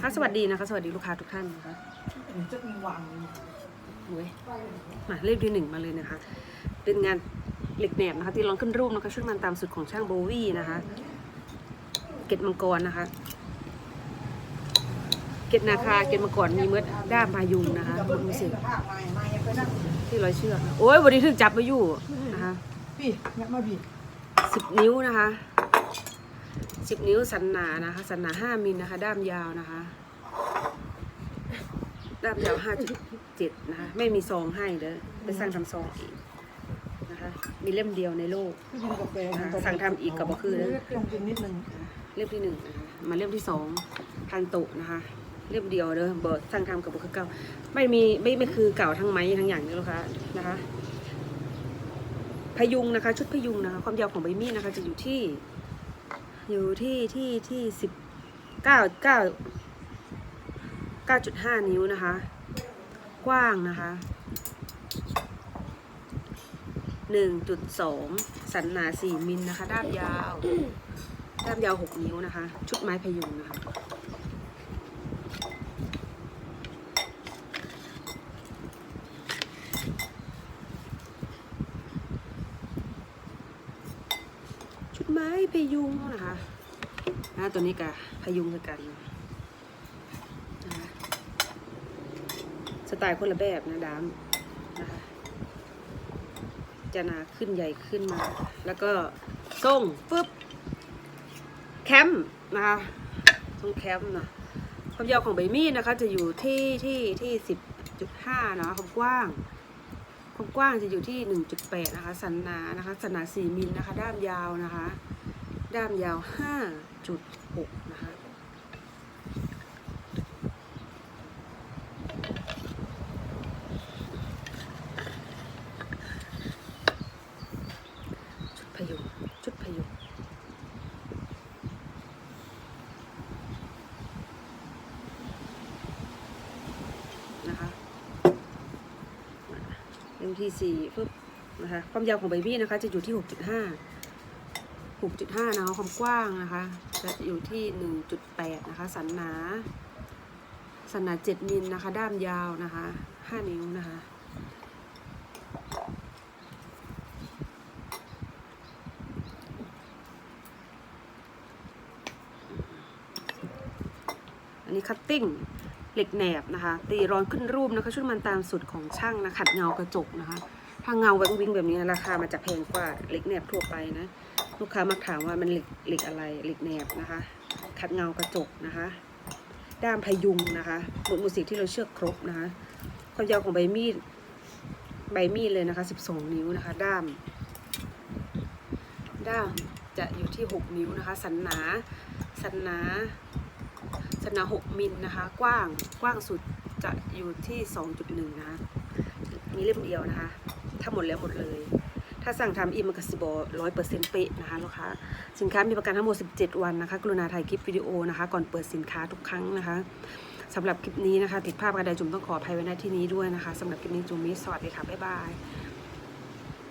ค่ะสวัสดีนะคะ สวัสดีลูกค้าทุกท่านนะคะจะมีวางโอ้ยมาเล่มที่หนึ่งมาเลยนะคะ เป็นงานเหล็กแหนบนะคะ ที่ร้องขึ้นรูปนะคะชุดมันตามสุดของช่างโบวี่นะคะ เกตมังกรนะคะ เกตนาคาเกตมังกรมีเมืดด้ามพายุงนะคะคุณดูสิผ้าใหม่ใหม่ไปนั่งที่ร้อยเชือกนะโอ้ยวันนี้ถึงจับมาอยู่นะคะพี่เนี่ยมาพี่สิบนิ้วนะคะ สิบนิ้วสันหนานะคะ สันหนาห้ามิลนะคะ ด้ามยาวนะคะ ด้ามยาวห้าจุดเจ็ดนะคะ ไม่มีซองให้เด้อไปสั่งทำซองอีกนะคะ มีเล่มเดียวในโลกพี่กินกาแฟนะคะสั่งทำอีกกับบ่คือเด้อลองกินนิดนึงเล่มที่หนึ่งนะคะมาเล่มที่สองพันโตะนะคะ เล่มเดียวเด้อเบิร์สั่งทำกับบุคือเก่าไม่มีไม่ไม่คือเก่าทั้งไม้ทั้งอย่างนี้ลูกค้านะคะพยุงนะคะ ชุดพยุงนะคะ ความยาวของใบมีดนะคะ จะอยู่ที่ อยู่ที่ที่ที่สิบเก้าเก้าเก้าจุดห้านิ้วนะคะ กว้างนะคะหนึ่งจุดสองสันหนาสี่มิลนะคะ ด้ามยาว ด้ามยาวหกนิ้วนะคะ ชุดไม้พยุงนะคะ ชุดไม้พยุงนะคะนะตัวนี้กับพยุงกันนะคะสไตล์คนละแบบนะดามนะคะจะหนาขึ้นใหญ่ขึ้นมา แล้วก็ทรงปึ๊บแคมป์นะคะทรงแคมป์นะความยาวของใบมีดนะคะ จะอยู่ที่ที่ที่สิบจุดห้านะความกว้าง ความกว้างจะอยู่ที่หนึ่งจุดแปดนะคะ สันหนานะคะ สันหนาสี่มิลนะคะ ด้ามยาวนะคะ ด้ามยาวห้าจุดหกนะคะ ชุดพยุงชุดพยุงนะคะ เล่มที่สี่ปึ๊บนะคะความยาวของใบมีดนะคะ จะอยู่ที่หกจุดห้าหกจุดห้านะคะความกว้างนะคะ จะอยู่ที่หนึ่งจุดแปดนะคะ สันหนาสันหนาเจ็ดมิลนะคะ ด้ามยาวนะคะห้านิ้วนะคะอันนี้คัตติ้ง เหล็กแหนบนะคะ ตีร้อนขึ้นรูปนะคะ ชุดมันตามสุดของช่างนะขัดเงากระจกนะคะ ถ้าเงาแวงวิงแบบนี้ราคามันจะแพงกว่าเหล็กแหนบทั่วไปนะลูกค้ามักถามว่ามันเหล็กเหล็กอะไรเหล็กแหนบนะคะ ขัดเงากระจกนะคะ ด้ามพยุงนะคะหมุดมือสีที่เราเชือกครบนะคะ ความยาวของใบมีดใบมีดเลยนะคะ 12 นิ้วนะคะ ด้าม ด้ามจะอยู่ที่ 6 นิ้วนะคะ สันหนา สันหนา สันหนา6มิลนะคะ กว้างกว้างสุดจะอยู่ที่ 2.1 นะคะมีเล่มเดียวนะคะ ถ้าหมดแล้วหมดเลย ถ้าสั่งทำอีมันกสิบร้อยเปอร์เซ็นต์เป๊ะนะคะลูกค้าสินค้ามีประกันทั้งหมด 17 วันนะคะ กรุณาถ่ายคลิปวิดีโอนะคะ ก่อนเปิดสินค้าทุกครั้งนะคะสำหรับคลิปนี้นะคะ ติดภาพกระไดจุ่มต้องขออภัยไว้ในที่นี้ด้วยนะคะสำหรับคลิปนี้จุ่มมิสสวัสดีค่ะ บ๊ายบาย